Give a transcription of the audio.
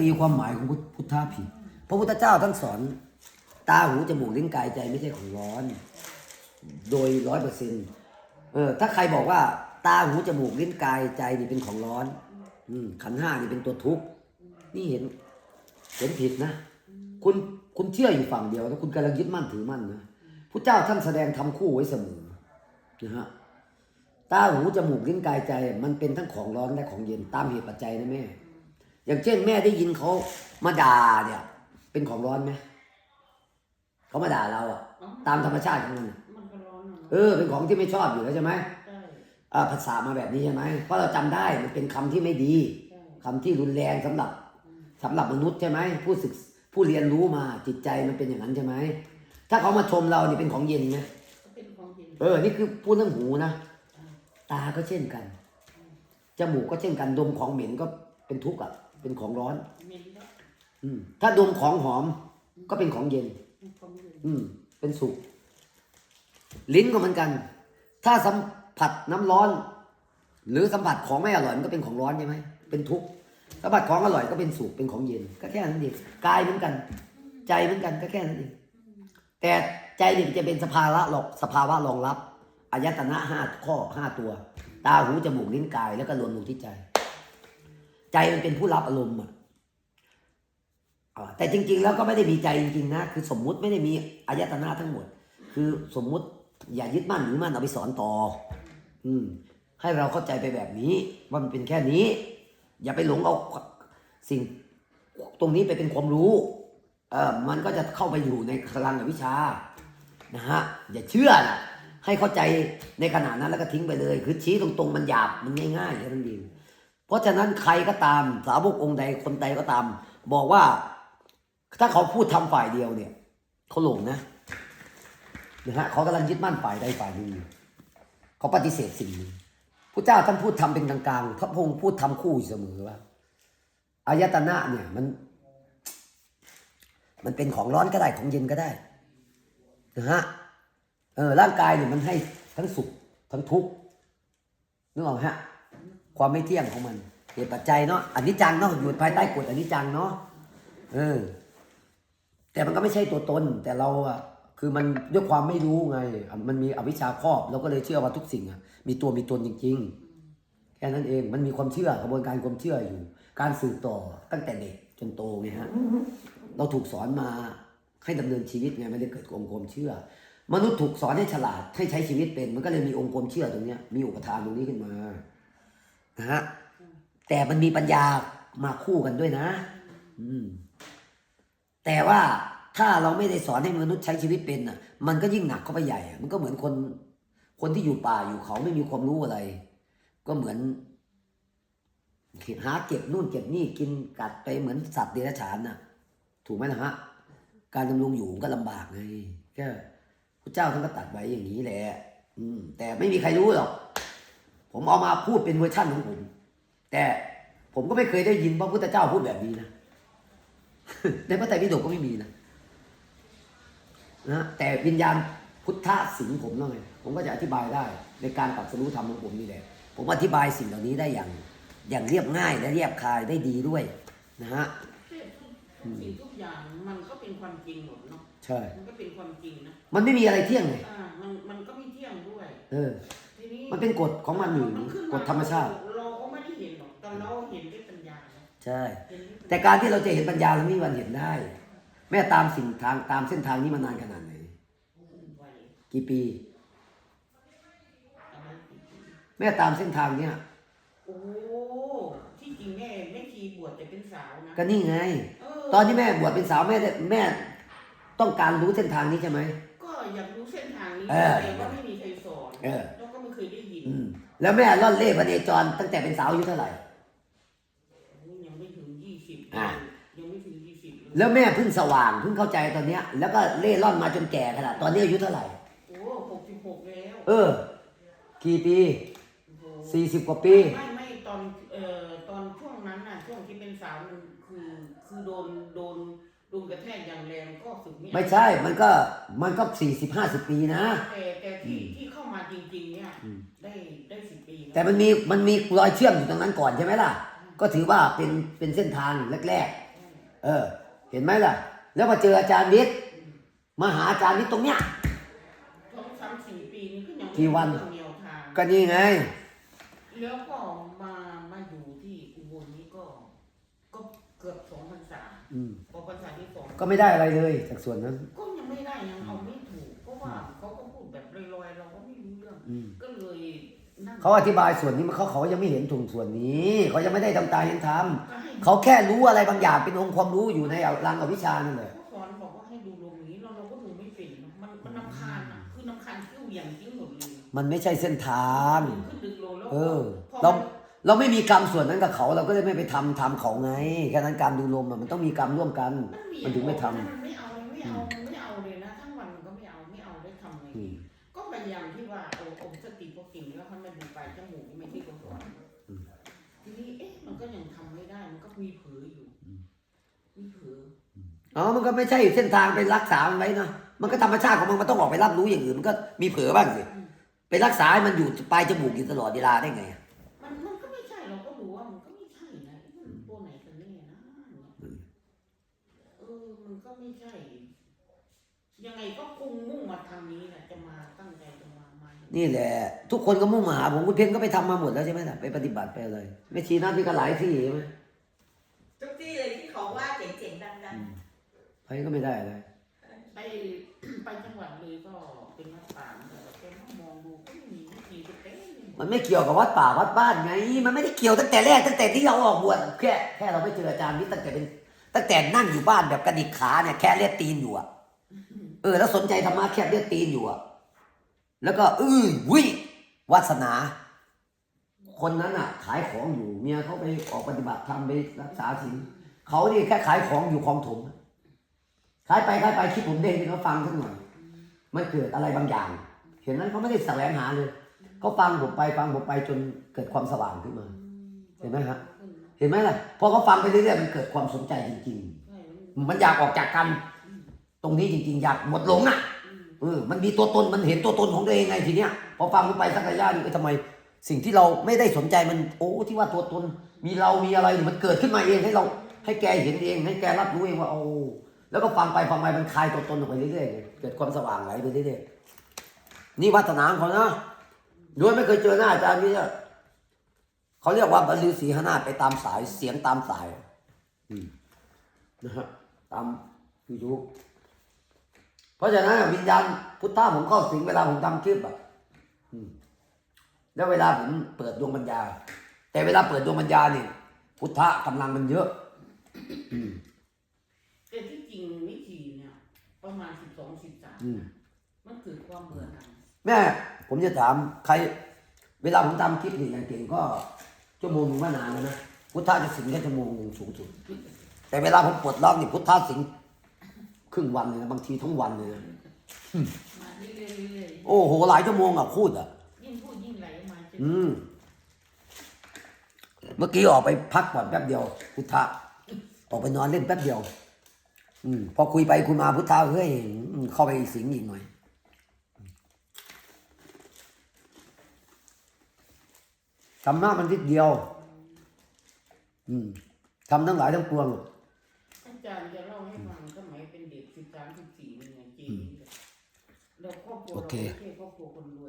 ตีความหมายของพุทพุทธะผิดพระพุทธเจ้าท่านสอนตาหูจมูกลิ้นกายใจไม่ใช่ของร้อน โดยร้อยเปอร์เซ็นต์เออถ้าใครบอกว่า ตาหูจมูกลิ้นกายใจนี่เป็นของร้อน อืมขันห้านี่เป็นตัวทุกข์นี่เห็นเห็นผิดนะ คุณคุณเชื่ออยู่ฝั่งเดียวแล้วคุณกำลังยึดมั่นถือมั่นนะพระเจ้าท่านแสดงทำคู่ไว้เสมอนะฮะตาหูจมูกลิ้นกายใจ มันเป็นทั้งของร้อนและของเย็นตามเหตุปัจจัยนะแม่ อย่างเช่นแม่ได้ยินเขามาด่าเนี่ย เป็นของร้อนไหมเขามาด่าเราอะตามธรรมชาติของมันอะมันก็ร้อนอะเออ เป็นของที่ไม่ชอบอยู่แล้วใช่ไหมใช่อ่าภาษามาแบบนี้ใช่ไหมเพราะเราจำได้มันเป็นคำที่ไม่ดีใช่คำที่รุนแรงสำหรับสำหรับมนุษย์ใช่ไหมผู้ศึกผู้เรียนรู้มาจิตใจมันเป็นอย่างนั้นใช่ไหมถ้าเขามาชมเรานี่เป็นของเย็นไหมก็เป็นของเย็นเออ นี่คือพูดเรื่องหูนะตาก็เช่นกันจมูกก็เช่นกันดมของเหม็นก็เป็นทุกข์อะ เป็นของร้อนเย็นแล้วอืม ถ้าดมของหอม ก็เป็นของเย็นเป็นของเย็นอืม เป็นสุข ลิ้นก็เหมือนกัน ถ้าสัมผัสน้ำร้อน หรือสัมผัสของไม่อร่อยมันก็เป็นของร้อนใช่ไหมเป็นทุกข์สัมผัสของอร่อยก็เป็นสุขเป็นของเย็น ก็แค่นั้นเองกายเหมือนกัน ใจเหมือนกันก็แค่นั้นเองแต่ใจเนี่ยมันจะเป็นสภาวะหลอกสภาวะรองรับอายตนะห้าข้อห้าตัว ตาหูจมูกลิ้นกายแล้วก็รวมลงที่ใจ ใจมันเป็นผู้รับอารมณ์อะอ่าแต่จริง ๆ แล้วก็ไม่ได้มีใจจริงๆนะคือสมมุติไม่ได้มีอายตนะทั้งหมด คือสมมุติอย่ายึดมั่นหรือมั่นเอาไปสอนต่อ อืม ให้เราเข้าใจไปแบบนี้ว่ามันเป็นแค่นี้ อย่าไปหลงเอาสิ่งตรงนี้ไปเป็นความรู้ เออมันก็จะเข้าไปอยู่ในพลังอวิชชานะฮะอย่าเชื่อนะให้เข้าใจในขณะนั้นแล้วก็ทิ้งไปเลย คือชี้ตรงๆมันหยาบมันง่ายๆแค่นั้นเอง เพราะฉะนั้นใครก็ตามสาวกองค์ใดคนใดก็ตาม บอกว่า ถ้าเขาพูดทำฝ่ายเดียวเนี่ยเขาหลงนะนะฮะเขากำลังยึดมั่นฝ่ายใดฝ่ายหนึ่งเขาปฏิเสธสิ่งนึ่งพระเจ้าท่านพูดทำเป็นกลางๆพระพงศ์พูดทำคู่อยู่เสมอว่าอายตนะเนี่ยมัน มันเป็นของร้อนก็ได้ของเย็นก็ได้นะฮะเออร่างกายเนี่ยมันให้ทั้งสุขทั้งทุกข์นึกออกไหมฮะ ความไม่เที่ยงของมันเหตุปัจจัยเนาะอันนี้จังเนาะอยู่ภายใต้กฎอันนี้จังเนาะเออ แต่มันก็ไม่ใช่ตัวตน แต่เราอะคือมันด้วยความไม่รู้ไง มันมีอวิชชาครอบเราก็เลยเชื่อว่าทุกสิ่งอะมีตัวมีตนจริง ๆ แค่นั้นเองมันมีความเชื่อกระบวนการความเชื่ออยู่ การสืบต่อตั้งแต่เด็กจนโตไงฮะเราถูกสอนมาให้ดำเนินชีวิตไงไม่ได้เกิดองค์ความเชื่อ มนุษย์ถูกสอนให้ฉลาดให้ใช้ชีวิตเป็น มันก็เลยมีองค์ความเชื่อตรงเนี้ยมีอุปทานตรงนี้ขึ้นมา นะฮะแต่มันมีปัญญามาคู่กันด้วยนะ อืม แต่ว่าถ้าเราไม่ได้สอนให้มนุษย์ใช้ชีวิตเป็นอะ มันก็ยิ่งหนักเข้าไปใหญ่ มันก็เหมือนคน คนที่อยู่ป่าอยู่เขาไม่มีความรู้อะไร ก็เหมือนหาเก็บนู่นเก็บนี่กินกัดไปเหมือนสัตว์เดรัจฉานน่ะ ถูกไหมนะฮะ การดำรงอยู่มันก็ลำบากไงก็พระเจ้าท่านก็ตัดไว้อย่างนี้แหละ อืม แต่ไม่มีใครรู้หรอก ผมเอามาพูดเป็นเวอร์ชั่นของผม แต่ผมก็ไม่เคยได้ยินพระพุทธเจ้าพูดแบบนี้นะ ในพระไตรปิฎกก็ไม่มีนะนะแต่วิญญาณพุทธะสิงผมแล้วไงผมก็จะอธิบายได้ ในการตรัดสรู้ธรรมของผมนี่แหละ ผมอธิบายสิ่งเหล่านี้ได้อย่าง อย่างเรียบง่ายและเรียบคายได้ดีด้วยนะฮะทุกสิ่งทุกอย่างมันก็เป็นความจริงหมดเนาะใช่ มันก็เป็นความจริงนะ มันไม่มีอะไรเที่ยงเลยอ่ามันมันก็ไม่เที่ยงด้วย เออทีนี้ มันเป็นกฎของมันอยู่ขึ้นกฎธรรมชาติ เราก็ไม่ได้เห็นหรอกแต่เราเห็นด้วยปัญญานะใช่ เห็นด้วยแต่การที่เราจะเห็นปัญญาเราไม่มีวันเห็นได้ แม่ตามสิ่งทางตามเส้นทางนี้มานานขนาดไหนไวกี่ปีอะไรอีกแม่ตามเส้นทางเนี้ยโอ้ที่จริงแม่แม่ชีบวชแต่เป็นสาวนะก็นี่ไงเออตอนที่แม่บวชเป็นสาวแม่ได้แม่ต้องการรู้เส้นทางนี้ใช่ไหม ก็อยากรู้เส้นทางนี้เออ แต่ว่าไม่มีใครสอนเออแล้วก็ไม่เคยได้ยินอืม แล้วแม่ล่อนเล่พระเนจรตั้งแต่เป็นสาวอายุเท่าไหร่ ยังไม่ถึงยี่สิบอ่ายังไม่ถึงยี่สิบเลยแล้วแม่เพิ่งสว่างเพิ่งเข้าใจตอนเนี้ย แล้วก็เล่ร่อนมาจนแก่ขนาดตอนนี้อายุเท่าไหร่ โอ้หกสิบหกแล้วเออ กี่ปีโอ้โหสี่สิบกว่าปี ไม่ไม่ตอนเอ่อตอนช่วงนั้นน่ะช่วงที่เป็นสาวมันคือคือโดนโดน โดนกระแทกอย่างแรงก็สึกเนี่ยไม่ใช่ มันก็มันก็สี่สิบห้าสิบปีนะ แต่แต่ที่ที่เข้ามาจริง ๆ เนี่ยอืมได้ได้สิบปีแต่มันมีมันมีรอยเชื่อมอยู่ตรงนั้นก่อนใช่ไหมล่ะอืมก็ถือว่าเป็นเป็นเส้นทางแรกๆ เออ เห็นไหมล่ะ แล้วมาเจออาจารย์วิทย์มาหาอาจารย์วิทย์ตรงเนี้ยสองสามสี่ปีนี้ก็ยังไม่กี่วันรู้เรื่องแนวทางก็นี่ไง แล้วก็มามาอยู่ที่อุบลนี้ก็ ก็เกือบสองพรรษา อืมพอพรรษาที่สองก็ไม่ได้อะไรเลยจากส่วนนั้น ก็ยังไม่ได้ยังเอาไม่ถูกเพราะว่าเขาก็พูดแบบลอยๆเราก็ไม่รู้เรื่อง อืมก็เลยนั่งเขาอธิบายส่วนนี้มันเขาเขายังไม่เห็นถุงส่วนนี้ เขายังไม่ได้ทำตาเห็นทก็ให้ำเขาแค่รู้อะไรบางอย่างเป็นองค์ความรู้อยู่ในรังอวิชชานั่นแหละเขาสอนบอกว่าให้ดูลงนี้เราเราก็ดูไม่เป็นเนอะมันมันน้ำคาญอะคือน้ำคาญคิ้วอย่างทิ้งหมดเลยมันไม่ใช่เส้นทาง ขึ้นดึกลงแล้วเออพอเรา มัน เราไม่มีกรรมส่วนนั้นกับเขาเราก็เลยไม่ไปทำทำเขาไงแค่นั้นการดูลมอะมันต้องมีกรรมร่วมกัน มันถึงไม่ทำมันไม่เอาเลยไม่เอามันไม่เอาเลยนะทั้งวันมันก็ไม่เอาไม่เอาได้ทำไงอืมก็พยายามที่ว่าเอออมสติพอกิ่งแล้วให้มันดูไปจมูกนี่ไม่ที่กระสอนทีนี้เอ๊ะมันก็ยังทำไม่ได้มันก็มีเผลออยู่มีเผลออ๋อมันก็ไม่ใช่เส้นทางไปรักษามันไว้นะมันก็ธรรมชาติของมันมันต้องออกไปรับรู้อย่างอื่นมันก็มีเผลอบ้างสิไปรักษาให้มันอยู่ปลายจมูกอยู่ตลอดเวลาได้ไงมันมันก็ไม่ใช่เราก็รู้ว่ามันก็ไม่ใช่นะมันตัวไหนกันแน่นะเออมันก็ ไม่ใช่ ยังไงก็คงมุ่งมาทางนี้แหละจะมาตั้งใจจะมามาอย่างนี้นี่แหละ ทุกคนก็มุ่งมาหาผมคุณเพ็ญก็ไปทำมาหมดแล้วใช่ไหมล่ะไปปฏิบัติไปอะไรไม่ชี้หน้าพี่ก็หลายที่ใช่ไหมทุกที่เลยที่เขาว่าเจ๋งๆดังไปก็ไม่ได้อะไรไปไปจังหวัดเลยก็เป็นวัดป่าเหมือนกันแต่แกมองดูก็ไม่มีวิธีจะเต้นมันไม่เกี่ยวกับวัดป่าวัดบ้านไง มันไม่ได้เกี่ยวตั้งแต่แรกตั้งแต่ที่เราออกบวชแค่แค่เราไม่เจออาจารย์นี่ตั้งแต่เป็น ตั้งแต่นั่งอยู่บ้านแบบกระดิกขาเนี่ยแค่เลียดตีนอยู่อะเออ แล้วสนใจธรรมะแค่เลียดตีนอยู่อะแล้วก็อื้อวิวาสนา คนนั้นอะ ขายของอยู่เมียเขาไปออกปฏิบัติธรรมไปรักษาศีลเขานี่แค่ขายของอยู่คลองถมขายไปขายไปคิดผมเด้งให้เขาฟังสักหน่อย มันเกิดอะไรบางอย่าง เห็นนั้นเขาไม่ได้แสวงหาเลยเขาฟังผมไปฟังผมไปจนเกิดความสว่างขึ้นมา เห็นไหมครับ เห็นไหมล่ะพอเขาฟังไปเรื่อยๆมันเกิดความสนใจจริงใช่มันๆมันอยากออกจากกัน ตรงนี้จริง ๆ อยากหมดหลงอะอืมเออมันมีตัวตนมันเห็นตัวตนของตัวเองไงทีเนี้ยพอฟังผมไปสักระยะหนึงเอ้ยทำไม สิ่งที่เราไม่ได้สนใจมัน โอ้ที่ว่าตัวตนมีเรามีอะไรเนี่ยมันเกิดขึ้นมาเองให้เรา ให้แกเห็นเองให้แกรับรู้เองว่าโอ้แล้วก็ฟังไปฟังไปมันคลายตัวตนออกไปเรื่อยๆไงเกิดความสว่างไหลไปเรื่อยๆนี่วัฒนาของเขานะโดยไม่เคยเจอหน้าอาจารย์นี่เนี่ย เขาเรียกว่าบรรลือสีหนาฏไปตามสายเสียงตามสายอืมนะฮะตามยูทูบเพราะฉะนั้นวิญญาณพุทธะผมเข้าสิงเวลาผมทำคลิปอะอืมแล้วเวลาผมเปิดดวงปัญญา แต่เวลาเปิดดวงปัญญาเนี่ยพุทธะกำลังมันเยอะอืมแต่ที่จริงวิธีเนี่ย ประมาณสิบสองสิบสามอืมมันเกิดความเบื่อหน่ายแม่ผมจะถามใคร เวลาผมทำคลิปนี่อย่างเก่งก็ ชั่วโมงหนึงว่านานแล้วนะพุทธะจะสิงแค่ชั่วโมงหนึ่งสูงสุด แต่เวลาผมปลดล็อกนี่พุทธะสิงครึ่งวันเลยนะบางทีทั้งวันเลยนะมาเรื่อยๆเรื่อยโอ้โหหลายชั่วโมงอะพูดอะๆยิ่งพูดยิ่งไหลมาจนอืมเมื่อกี้ออกไปพักก่อนแป๊บเดียว พุทธะออกไปนอนเล่นแป๊บเดียว อืมพอคุยไปคุยมาพุทธะเฮ้ยอืมเข้าไปสิงอีกหน่อย ธรรมะมันนิดเดียว อืมทำทั้งหลายทั้งปวงอาจารย์จะเล่าให้ฟังสมัยเป็นเด็กสิบสามสิบสี่เป็นไงจริงแล้วครอบครัวโอเราเคไม่ใช่ครอบครัวคนรวย